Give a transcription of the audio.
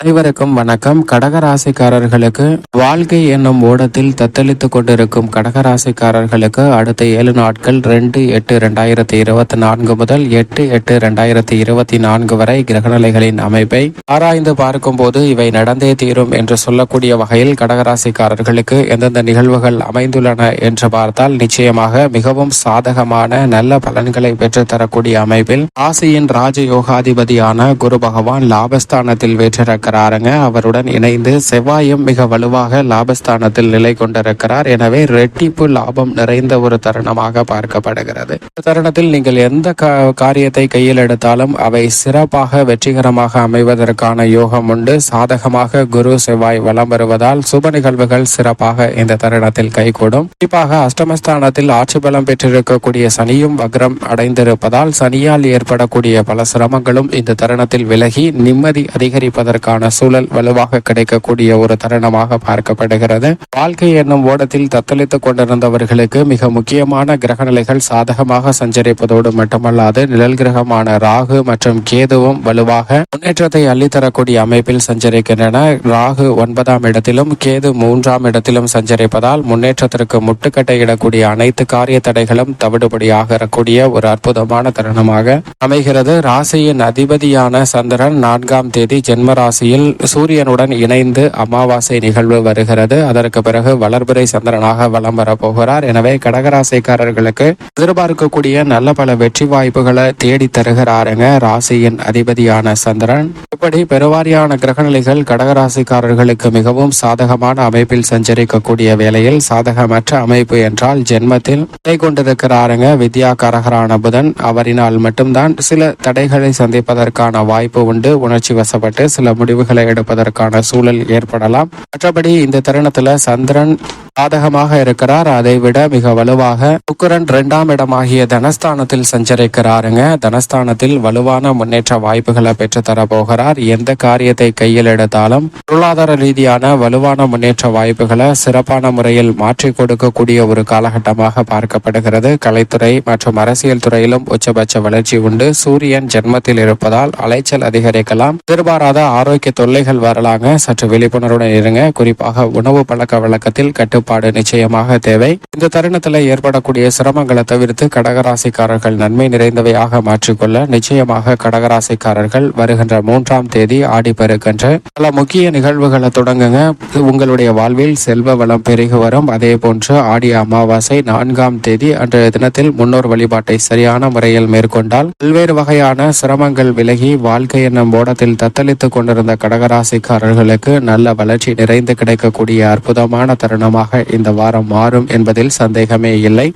அனைவருக்கும் வணக்கம். கடகராசிக்காரர்களுக்கு வாழ்க்கை என்னும் ஓடத்தில் தத்தளித்துக் கொண்டிருக்கும் கடகராசிக்காரர்களுக்கு அடுத்த ஏழு நாட்கள் ரெண்டு எட்டு ரெண்டாயிரத்தி இருபத்தி நான்கு முதல் எட்டு எட்டு ரெண்டாயிரத்தி இருபத்தி நான்கு வரை கிரகநிலைகளின் அமைப்பை ஆராய்ந்து பார்க்கும்போது இவை நடந்தே தீரும் என்று சொல்லக்கூடிய வகையில் கடகராசிக்காரர்களுக்கு எந்தெந்த நிகழ்வுகள் அமைந்துள்ளன என்று பார்த்தால் நிச்சயமாக மிகவும் சாதகமான நல்ல பலன்களை பெற்றுத்தரக்கூடிய அமைப்பில் ஆசியின் ராஜயோகாதிபதியான குரு பகவான் லாபஸ்தானத்தில் வெற்றிருக்கிறாருங்க அவருடன் இணைந்து செவ்வாயும் மிக வலுவாக லாபஸ்தானத்தில் நிலை கொண்டிருக்கிறார். எனவே ரெட்டிப்பு லாபம் நிறைந்த ஒரு தருணமாக பார்க்கப்படுகிறது. இந்த தருணத்தில் நீங்கள் எந்த காரியத்தை கையில் எடுத்தாலும் அவை சிறப்பாக வெற்றிகரமாக அமைவதற்கான யோகம் உண்டு. சாதகமாக குரு செவ்வாய் வலம் வருவதால் சுப நிகழ்வுகள் சிறப்பாக இந்த தருணத்தில் கைகூடும். குறிப்பாக அஷ்டமஸ்தானத்தில் ஆட்சி பலம் பெற்றிருக்கக்கூடிய சனியும் வக்ரம் அடைந்திருப்பதால் சனியால் ஏற்படக்கூடிய பல சிரமங்களும் இந்த தருணத்தில் விலகி நிம்மதி அதிகரிப்பதற்கான சூழல் வலுவாக கிடைக்கக்கூடிய ஒரு தருணமாக பார்க்கப்படுகிறது. வாழ்க்கை என்னும் ஓடத்தில் தத்தளித்துக் கொண்டிருந்தவர்களுக்கு மிக முக்கியமான கிரகநிலைகள் சாதகமாக சஞ்சரிப்பதோடு மட்டுமல்லாது நிழல் கிரகமான ராகு மற்றும் கேதுவும் வலுவாக முன்னேற்றத்தை அள்ளித்தரக்கூடிய அமைப்பில் சஞ்சரிக்கின்றன. ராகு ஒன்பதாம் இடத்திலும் கேது மூன்றாம் இடத்திலும் சஞ்சரிப்பதால் முன்னேற்றத்திற்கு முட்டுக்கட்டை இடக்கூடிய அனைத்து காரிய தடைகளும் தவிடுபடியாகக்கூடிய ஒரு அற்புதமான தருணமாக அமைகிறது. ராசியின் அதிபதியான சந்திரன் நான்காம் தேதி ஜென்ம ராசியில் சூரியனுடன் இணைந்து அமாவாசை நிகழ்வு வருகிறது. அதற்கு பிறகு வளர்பிறை சந்திரனாக வலம் வரப்போகிறார் எனவே கடகராசிக்காரர்களுக்கு எதிர்பார்க்கக்கூடிய நல்ல பல வெற்றி வாய்ப்புகளை தேடி தருகிறாருங்க ராசியின் அதிபதியான சந்திரன். இப்படி பெருவாரியான கிரகநிலைகள் கடகராசிக்காரர்களுக்கு மிகவும் சாதகமான அமைப்பில் சஞ்சரிக்கக்கூடிய வேளையில் சாதகமற்ற அமைப்பு என்றால் ஜென்மத்தில் நிலை கொண்டிருக்கிறாருங்க வித்யாகாரகரான புதன். அவரினால் மட்டும்தான் சில தடைகளை சந்திப்பதற்கான வாய்ப்பு உண்டு. உணர்ச்சி வசப்பட்டு சில முடிவு முடிவுகளை எடுப்பதற்கான சூழல் ஏற்படலாம். மற்றபடி இந்த தருணத்துல சந்திரன் சாதகமாக இருக்கிறார். அதை விட மிக வலுவாக சுக்கரன் இரண்டாம் இடமாகிய தனஸ்தானத்தில் சஞ்சரிக்கிறாருங்க. தனஸ்தானத்தில் வலுவான முன்னேற்ற வாய்ப்புகளை பெற்றுத்தர போகிறார் எந்த காரியத்தை கையில் எடுத்தாலும் பொருளாதார ரீதியான வலுவான முன்னேற்ற வாய்ப்புகளை சிறப்பான முறையில் மாற்றிக் கொடுக்கக்கூடிய ஒரு காலகட்டமாக பார்க்கப்படுகிறது. கலைத்துறை மற்றும் அரசியல் துறையிலும் உச்சபட்ச வளர்ச்சி உண்டு. சூரியன் ஜென்மத்தில் இருப்பதால் அலைச்சல் அதிகரிக்கலாம். எதிர்பாராத ஆரோக்கிய தொல்லைகள் வரலாங்க. சற்று விழிப்புணர்வுடன் இருங்க. குறிப்பாக உணவு பழக்க வழக்கத்தில் கட்டுப்பாடு நிச்சயமாக தேவை. இந்த தருணத்தில் ஏற்படக்கூடிய சிரமங்களை தவிர்த்து கடகராசிக்காரர்கள் நன்மை நிறைந்தவையாக மாற்றிக்கொள்ள நிச்சயமாக கடகராசிக்காரர்கள் வருகின்ற மூன்றாம் தேதி ஆடிப்பெருக்கென்று. பல முக்கிய நிகழ்வுகளை தொடங்குங்க. உங்களுடைய வாழ்வில் செல்வ வளம் பெருகி வரும். அதே போன்று ஆடி அமாவாசை நான்காம் தேதி அன்றைய தினத்தில் முன்னோர் வழிபாட்டை சரியான முறையில் மேற்கொண்டால் பல்வேறு வகையான சிரமங்கள் விலகி வாழ்க்கை என்னும் ஓடத்தில் தத்தளித்துக் கொண்டிருந்த கடகராசிக்காரர்களுக்கு நல்ல வளர்ச்சி நிறைந்து கிடைக்கக்கூடிய அற்புதமான தருணமாக இந்த வாரம் மாறும் என்பதில் சந்தேகமே இல்லை.